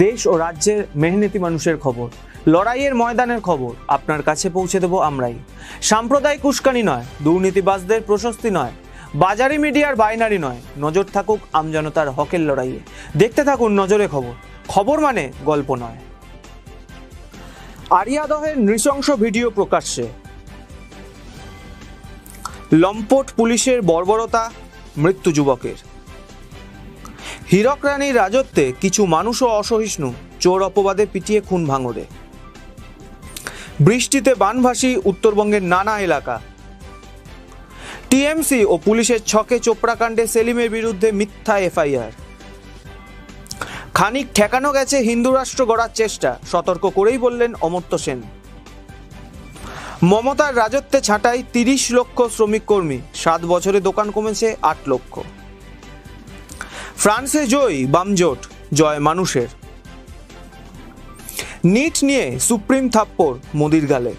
দেশ ও রাজ্যের মেহনতি মানুষের খবর। লড়াইয়ের ময়দানের খবর। আপনার কাছে পৌঁছে দেব আমরাই। সাম্প্রদায়িক উস্কানি নয়, দুর্নীতিবাজদের প্রশস্তি নয়, বাজারি মিডিয়ার বাইনারি নয়। নজর থাকুক আমজনতার হকের লড়াইয়ে। দেখতে থাকুন নজরে খবর। খবর মানে গল্প নয়। আরিয়াদহের নৃশংস ভিডিও প্রকাশ্যে। লম্পট পুলিশের বর্বরতা, মৃত্যু যুবকের। হীরক রানীর রাজত্বে কিছু মানুষও অসহিষ্ণু, চোর অপবাদে পিটিয়ে খুন ভাঙরে বৃষ্টিতে বানভাসী উত্তরবঙ্গের নানা এলাকা। টিএমসি ও পুলিশের ছকে চোপড়াকাণ্ডে সেলিমের বিরুদ্ধে মিথ্যা এফআইআর। খানিক ঠেকানো গেছে হিন্দু রাষ্ট্র গড়ার চেষ্টা, সতর্ক করেই বললেন অমর্ত্য সেন। মমতার রাজত্বে ছাঁটাই তিরিশ লক্ষ শ্রমিক কর্মী, সাত বছরে দোকান কমেছে আট লক্ষ। ফ্রান্সে জয় বামজোট জয় মানুষের। নিট নিয়ে সুপ্রিম থাপ্পর মোদির গালে।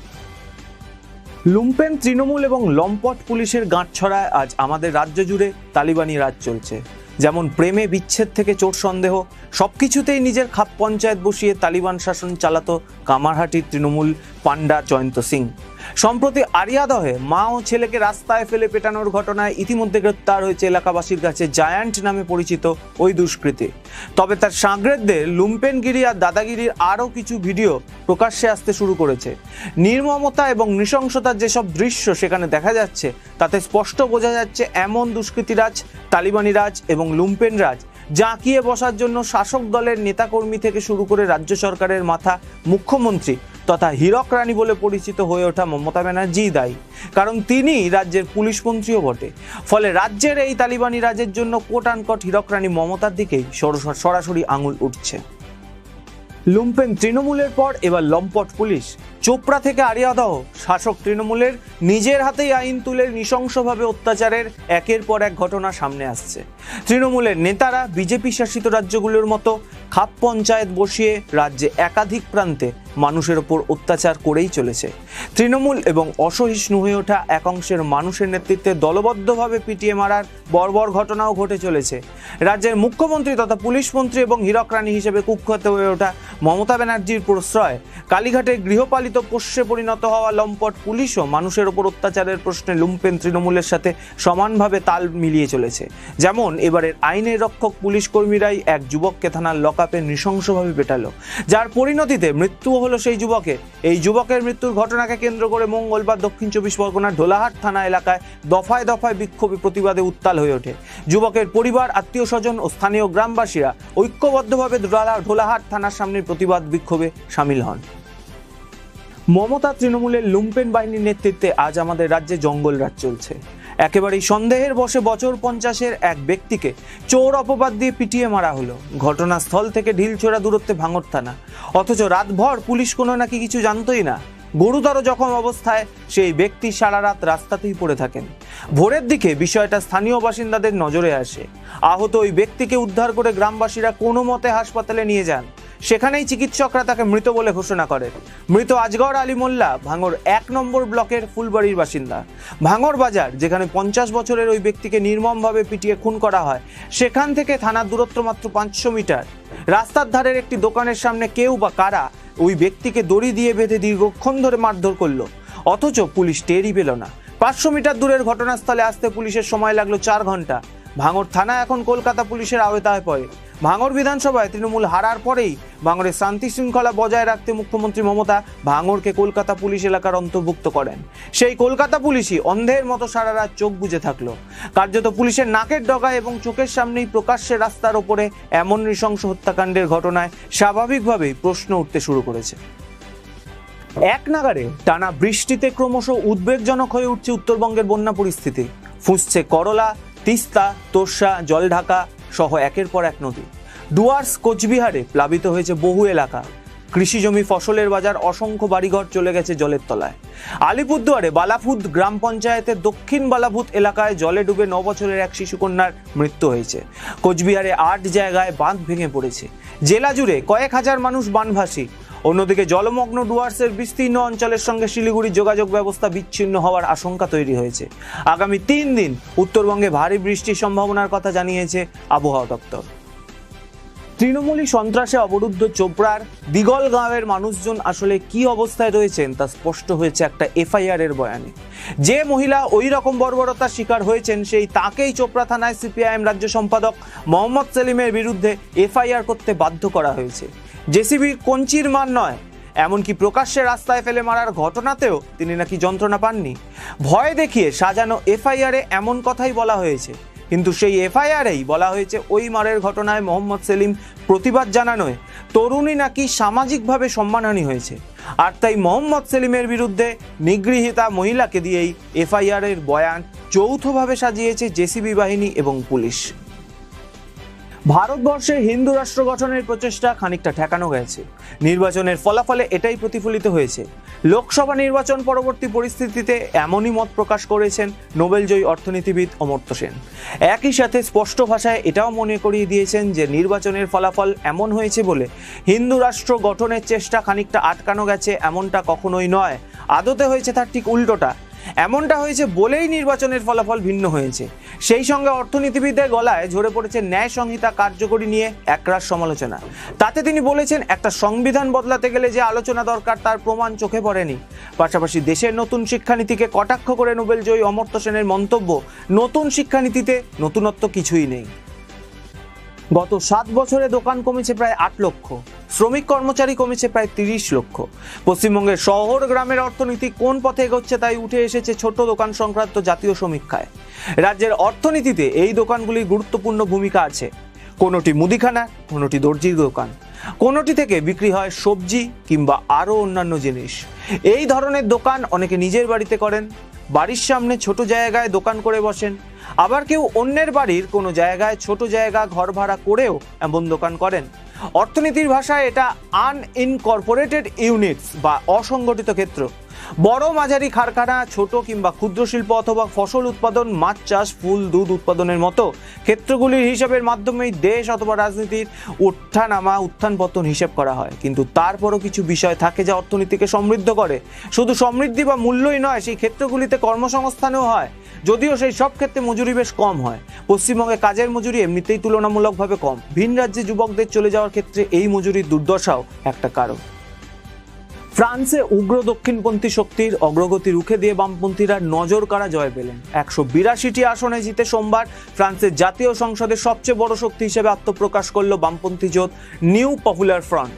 লুম্পেন, তৃণমূল এবং লম্পট পুলিশের গাঁটছড়ায় আজ আমাদের রাজ্য জুড়ে তালিবানি রাজ চলছে। যেমন প্রেমে বিচ্ছেদ থেকে চোর সন্দেহ সব কিছুতেই নিজের খাপ পঞ্চায়েত বসিয়ে তালিবান শাসন চালাতো কামারহাটির তৃণমূল পান্ডা জয়ন্ত সিং। সম্প্রতি আরিয়াদহে মা ও ছেলেকে রাস্তায় ফেলে পেটানোর ঘটনায় ইতিমধ্যে গ্রেপ্তার হয়েছে এলাকাবাসীর কাছে জায়ান্ট নামে পরিচিত ওই দুষ্কৃতী। তবে তার সাগরেদদের লুম্পেনগিরি আর দাদাগিরির আরও কিছু ভিডিও প্রকাশ্যে আসতে শুরু করেছে। নির্মমতা এবং নৃশংসতার যেসব দৃশ্য সেখানে দেখা যাচ্ছে, তাতে স্পষ্ট বোঝা যাচ্ছে এমন দুষ্কৃতীরাজ তালিবানি রাজ এবং লুম্পেন রাজ জাঁকিয়ে বসার জন্য শাসক দলের নেতাকর্মী থেকে শুরু করে রাজ্য সরকারের মাথা মুখ্যমন্ত্রী তথা হীরক রানী বলে পরিচিত হয়ে ওঠা মমতা ব্যানার্জি দায়ী। কারণ তিনি রাজ্যের পুলিশ মন্ত্রীও বটে। ফলে রাজ্যের এই তালিবানি রাজের জন্য কোট আনকট হীরক রানী মমতার দিকেই সরাসরি আঙুল উঠছে। লুম্পেন তৃণমূলের পর এবার লম্পট পুলিশ। চোপড়া থেকে আরিয়াদহ, শাসক তৃণমূলের নিজের হাতেই আইন তুলে নৃশংসভাবে অত্যাচারের একের পর এক ঘটনা সামনে আসছে। তৃণমূলের নেতারা বিজেপি শাসিত রাজ্যগুলোর মতো খাপ পঞ্চায়েত বসিয়ে রাজ্যে একাধিক প্রান্তে মানুষের ওপর অত্যাচার করেই চলেছে। তৃণমূল এবং অসহিষ্ণু হয়ে ওঠা এক অংশের মানুষের নেতৃত্বে দলবদ্ধভাবে পিটিয়ে মারার বর্বর ঘটনাও ঘটে চলেছে। রাজ্যের মুখ্যমন্ত্রী তথা পুলিশ মন্ত্রী এবং হীরক রানী হিসেবে কুখ্যাত হয়ে ওঠা মমতা ব্যানার্জির প্রশ্রয় কালীঘাটে গৃহপালিত পোষ্যে পরিণত হওয়া লম্পট পুলিশও মানুষের ওপর অত্যাচারের প্রশ্নে লুম্পেন তৃণমূলের সাথে সমানভাবে তাল মিলিয়ে চলেছে। যেমন এবারের আইনের রক্ষক পুলিশ কর্মীরাই এক যুবককে থানার লকআপে নৃশংসভাবে পেটালো। যার পরিণতিতে মৃত্যুও হলো সেই যুবকের। এই যুবকের মৃত্যুর ঘটনাকে কেন্দ্র করে মঙ্গলবার দক্ষিণ চব্বিশ পরগনার ঢোলাহাট থানা এলাকায় দফায় দফায় বিক্ষোভে প্রতিবাদে উত্তাল হয়ে ওঠে। যুবকের পরিবার, আত্মীয় স্বজন ও স্থানীয় গ্রামবাসীরা ঐক্যবদ্ধভাবে ঢোলাহাট থানার সামনে প্রতিবাদ বিক্ষোভে সামিল হন। মমতা তৃণমূলের লুম্পেন বাহিনীর নেতৃত্বে আজ আমাদের রাজ্যে জঙ্গল রাজ চলছে। একেবারেই সন্দেহের বসে বছর পঞ্চাশের এক ব্যক্তিকে চোর অপবাদ দিয়ে পিটিয়ে মারা হলো। ঘটনাস্থল থেকে ঢিলছোড়া দূরত্বে ভাঙর থানা। অথচ রাতভর পুলিশ কোনো নাকি কিছু জানতই না। গুরুতর জখম অবস্থায় সেই ব্যক্তি সারা রাত রাস্তাতেই পড়ে থাকেন। ভোরের দিকে বিষয়টা স্থানীয় বাসিন্দাদের নজরে আসে। আহত ওই ব্যক্তিকে উদ্ধার করে গ্রামবাসীরা কোনো মতে হাসপাতালে নিয়ে যান। সেখানেই চিকিৎসকরা তাকে মৃত বলে ঘোষণা করেন মৃত আজগর আলী মোল্লা ভাঙর এক নম্বর ব্লকের ফুলবাড়ির বাসিন্দা। ভাঙর বাজার, যেখানে পঞ্চাশ বছরের ওই ব্যক্তিকে নির্মমভাবে পিটিয়ে খুন করা হয়, সেখান থেকে থানার দূরত্ব মাত্র পাঁচশো মিটার। রাস্তার ধারের একটি দোকানের সামনে কেউ বা কারা ওই ব্যক্তিকে দড়ি দিয়ে বেঁধে দীর্ঘক্ষণ ধরে মারধর করল। অথচ পুলিশ টেরই পেল না। পাঁচশো মিটার দূরের ঘটনাস্থলে আসতে পুলিশের সময় লাগল চার ঘণ্টা। ভাঙর থানা এখন কলকাতা পুলিশের আওতায় পড়ে। ভাঙর বিধানসভায় তৃণমূল হারার পরেই ভাঙরের শান্তি শৃঙ্খলা বজায় রাখতে মুখ্যমন্ত্রী মমতা ভাঙরকে কলকাতা পুলিশ এলাকার অন্তর্ভুক্ত করেন। সেই কলকাতা পুলিশই অন্ধের মতো সারা রাত চোখ বুজে থাকল। কার্যত পুলিশের নাকের ডগায় এবং চোখের সামনেই প্রকাশ্যে রাস্তার ওপরে এমন নৃশংস হত্যাকাণ্ডের ঘটনায় স্বাভাবিকভাবেই প্রশ্ন উঠতে শুরু করেছে। এক নাগারে টানা বৃষ্টিতে ক্রমশ উদ্বেগজনক হয়ে উঠছে উত্তরবঙ্গের বন্যা পরিস্থিতি। ফুঁসছে করলা, তিস্তা তোর্ষা জলঢাকা সহ একের পর এক নদী। ডুয়ার্স কোচবিহারে প্লাবিত হয়েছে বহু এলাকা। কৃষি জমি ফসলের বাজার অসংখ্য বাড়িঘর চলে গেছে জলের তলায়। আলিপুরদুয়ারে বালাফুদ গ্রাম পঞ্চায়েতের দক্ষিণ বালাভূত এলাকায় জলে ডুবে ন বছরের এক শিশুকন্যার মৃত্যু হয়েছে। কোচবিহারে আট জায়গায় বাঁধ ভেঙে পড়েছে। জেলা জুড়ে কয়েক হাজার মানুষ বানভাসী। অন্যদিকে জলমগ্ন ডুয়ার্সের বিস্তীর্ণ অঞ্চলের সঙ্গে শিলিগুড়ির যোগাযোগ ব্যবস্থা বিচ্ছিন্ন হওয়ার আশঙ্কা তৈরি হয়েছে। আগামী তিন দিন উত্তরবঙ্গে ভারী বৃষ্টির সম্ভাবনার কথা জানিয়েছে আবহাওয়া দপ্তর। তৃণমূলী সন্ত্রাসে অবরুদ্ধ চোপড়ার দিগল গাঁওয়ের মানুষজন আসলে কি অবস্থায় রয়েছেন তা স্পষ্ট হয়েছে একটা এফআইআর এর বয়ানে। যে মহিলা ওই রকম বর্বরতার শিকার হয়েছেন সেই তাকেই চোপড়া থানায় সিপিআইএম রাজ্য সম্পাদক মোহাম্মদ সেলিমের বিরুদ্ধে এফআইআর করতে বাধ্য করা হয়েছে। জেসিবি কঞ্চির মান নয়। এমনকি প্রকাশ্যে রাস্তায় ফেলে মারার ঘটনাতেও তিনি নাকি যন্ত্রণা পাননি। ভয় দেখিয়ে সাজানো এফআইআরে এমন কথাই বলা হয়েছে। কিন্তু সেই এফআইআরেই বলা হয়েছে ওই মারের ঘটনায় মোহাম্মদ সেলিম প্রতিবাদ জানানোয় তরুণী নাকি সামাজিকভাবে সম্মানহানি হয়েছে। আর তাই মোহাম্মদ সেলিমের বিরুদ্ধে নিগৃহীতা মহিলাকে দিয়েই এফআইআরের বয়ান যৌথভাবে সাজিয়েছে জেসিবি বাহিনী এবং পুলিশ। ভারতবর্ষে হিন্দু রাষ্ট্র গঠনের প্রচেষ্টা খানিকটা ঠেকানো গেছে নির্বাচনের ফলাফলে এটাই প্রতিফলিত হয়েছে। লোকসভা নির্বাচন পরবর্তী পরিস্থিতিতে এমনই মত প্রকাশ করেছেন নোবেলজয়ী অর্থনীতিবিদ অমর্ত্য সেন। একই সাথে স্পষ্ট ভাষায় এটাও মনে করিয়ে দিয়েছেন যে নির্বাচনের ফলাফল এমন হয়েছে বলে হিন্দু রাষ্ট্র গঠনের চেষ্টা খানিকটা আটকানো গেছে এমনটা কখনোই নয়। আদতে হয়েছে তার ঠিক উল্টোটা। এমনটা হয়েছে বলেই নির্বাচনের ফলাফল ভিন্ন হয়েছে। সেই সঙ্গে অর্থনীতিবিদদের গলায় ঝরে পড়েছে ন্যায় সংহিতা কার্যকরী নিয়ে একরাশ সমালোচনা। তাতে তিনি বলেছেন, একটা সংবিধান বদলাতে গেলে যে আলোচনা দরকার তার প্রমাণ চোখে পড়েনি। পাশাপাশি দেশের নতুন শিক্ষানীতিকে কটাক্ষ করে নোবেলজয়ী অমর্ত্য সেনের মন্তব্য, নতুন শিক্ষানীতিতে নতুনত্ব কিছুই নেই। গত সাত বছরে দোকান কমেছে প্রায় আট লক্ষ, শ্রমিক কর্মচারী কমেছে প্রায় তিরিশ লক্ষ। পশ্চিমবঙ্গের শহর গ্রামের অর্থনীতি কোন পথে এগোচ্ছে তাই উঠে এসেছে ছোট দোকান সংক্রান্ত জাতীয় সমীক্ষায়। রাজ্যের অর্থনীতিতে এই দোকানগুলির গুরুত্বপূর্ণ ভূমিকা আছে। কোনোটি মুদিখানা, কোনোটি দর্জির দোকান। কোনোটি থেকে বিক্রি হয় সবজি কিংবা আরও অন্যান্য জিনিস। এই ধরনের দোকান অনেকে নিজের বাড়িতে করেন বাড়ির সামনে ছোট জায়গায় দোকান করে বসেন। আবার কেউ অন্যের বাড়ির কোনো জায়গায় ছোট জায়গা ঘর ভাড়া করেও এমন দোকান করেন। অর্থনীতির ভাষায় এটা আনইনকর্পোরেটেড ইউনিটস বা অসংগঠিত ক্ষেত্র। বড় মাঝারি কারখানা, ছোট কিংবা ক্ষুদ্র শিল্প অথবা ফসল উৎপাদন, মাছ চাষ, ফুল, দুধ উৎপাদনের মতো ক্ষেত্রগুলির হিসাবের মাধ্যমেই দেশ অথবা রাজনীতির উত্থানামা উত্থান পতন হিসেব করা হয়। কিন্তু তারপরও কিছু বিষয় থাকে যা অর্থনীতিকে সমৃদ্ধ করে। শুধু সমৃদ্ধি বা মূল্যই নয়, সেই ক্ষেত্রগুলিতে কর্মসংস্থানও হয়। যদিও সেই সব ক্ষেত্রে মজুরি বেশ কম হয়। পশ্চিমবঙ্গে কাজের মজুরি এমনিতেই তুলনামূলকভাবে কম। ভিন রাজ্যে যুবকদের চলে যাওয়ার ক্ষেত্রে এই মজুরির দুর্দশাও একটা কারণ। ফ্রান্সে উগ্র দক্ষিণপন্থী শক্তির অগ্রগতি রুখে দিয়ে বামপন্থীরা নজর কাড়া জয় পেলেন। একশো বিরাশিটি আসনে জিতে সোমবার ফ্রান্সের জাতীয় সংসদের সবচেয়ে বড় শক্তি হিসেবে আত্মপ্রকাশ করল বামপন্থী জোট নিউ পপুলার ফ্রন্ট।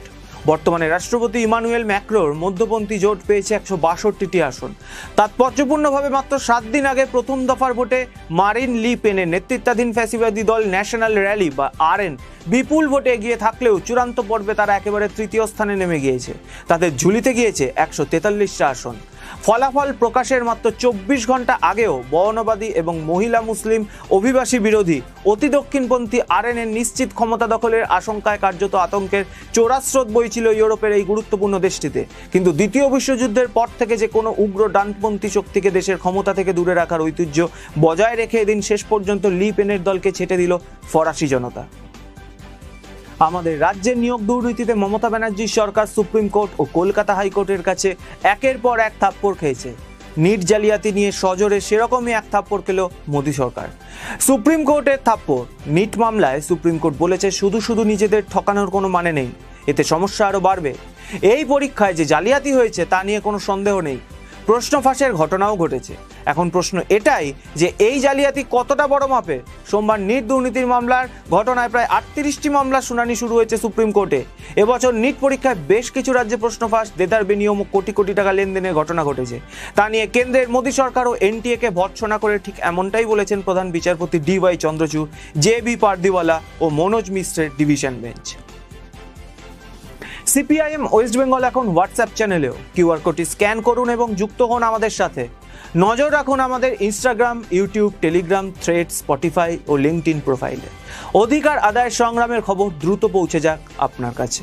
বর্তমানে রাষ্ট্রপতি ইমানুয়েল ম্যাক্রোর মধ্যপন্থী জোট পেয়েছে একশো বাষট্টিটি আসন। তাৎপর্যপূর্ণভাবে মাত্র সাত দিন আগে প্রথম দফার ভোটে মারিন লি পেনের নেতৃত্বাধীন ফ্যাসিবাদী দল ন্যাশনাল র্যালি বা আরএন বিপুল ভোটে এগিয়ে থাকলেও চূড়ান্ত পর্বে তারা একেবারে তৃতীয় স্থানে নেমে গিয়েছে। তাদের ঝুলিতে গিয়েছে একশো তেতাল্লিশটা আসন। ফলাফল প্রকাশের মাত্র চব্বিশ ঘণ্টা আগেও বর্ণবাদী এবং মহিলা মুসলিম অভিবাসী বিরোধী অতি দক্ষিণপন্থী আরএনএর নিশ্চিত ক্ষমতা দখলের আশঙ্কায় কার্যত আতঙ্কের চোরাস্রোত বইছিল ইউরোপের এই গুরুত্বপূর্ণ দেশটিতে। কিন্তু দ্বিতীয় বিশ্বযুদ্ধের পর থেকে যে কোনো উগ্র ডানপন্থী শক্তিকে দেশের ক্ষমতা থেকে দূরে রাখার ঐতিহ্য বজায় রেখে এদিন শেষ পর্যন্ত লি পেনের দলকে ছেটে দিল ফরাসি জনতা। আমাদের রাজ্যের নিয়োগ দুর্নীতিতে মমতা ব্যানার্জির সরকার, সুপ্রিম কোর্ট ও কলকাতা হাইকোর্টের কাছে একের পর এক থাপ্পড় খেয়েছে। নিট জালিয়াতি নিয়ে সজোরে সেরকমই এক থাপ্পড় খেল মোদী সরকার। সুপ্রিম কোর্টের থাপ্পড়, নিট মামলায় সুপ্রিম কোর্ট বলেছে শুধু শুধু নিজেদের ঠকানোর কোনো মানে নেই, এতে সমস্যা আরও বাড়বে। এই পরীক্ষায় যে জালিয়াতি হয়েছে তা নিয়ে কোনো সন্দেহ নেই। প্রশ্ন ফাঁসের ঘটনাও ঘটেছে। এখন প্রশ্ন এটাই যে এই জালিয়াতি কতটা বড় মাপে সোমবার নিট দুর্নীতির মামলার ঘটনায় প্রায় আটত্রিশটি মামলার শুনানি শুরু হয়েছে সুপ্রিম কোর্টে। এবছর নিট পরীক্ষায় বেশ কিছু রাজ্যে প্রশ্ন ফাঁস, দেদার বিনিয়োগ ও কোটি কোটি টাকা লেনদেনের ঘটনা ঘটেছে। তা নিয়ে কেন্দ্রের মোদী সরকার ও এনটিএকে ভৎসনা করে ঠিক এমনটাই বলেছেন প্রধান বিচারপতি D Y Chandrachud, J B Pardiwala ও মনোজ মিশ্রের division bench. CPIM West Bengal এখন হোয়াটসঅ্যাপ চ্যানেলেও কিউআর কোডটি স্ক্যান করুন এবং যুক্ত হন আমাদের সাথে। নজর রাখুন আমাদের Instagram, YouTube, Telegram, thread, Spotify O linked in প্রোফাইলে। অধিকার আদায়ের সংগ্রামের খবর দ্রুত পৌঁছে যাক আপনার কাছে।